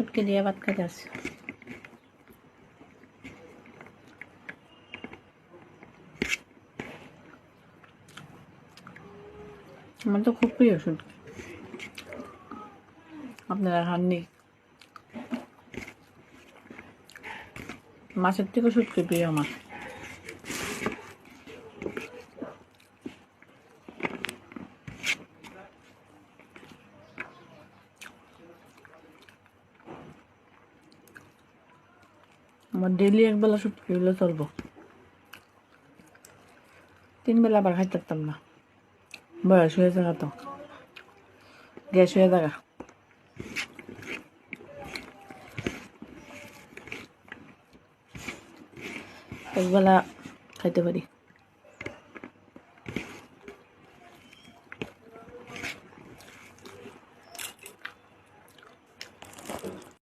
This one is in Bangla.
শুটকি দিয়ে ভাত খাইতে আমার তো খুব প্রিয় শুটকি। আপনারা হাননি মাছের থেকে শুটকি প্রিয় আমার। আমার ডেলি একবেলা শুটকি হলে চলবো। তিন বেলা আবার খাইতে পারতাম না। বয়স হয়ে থাকা তো গ্যাস হয়ে থাকা। একবেলা খাইতে পারি।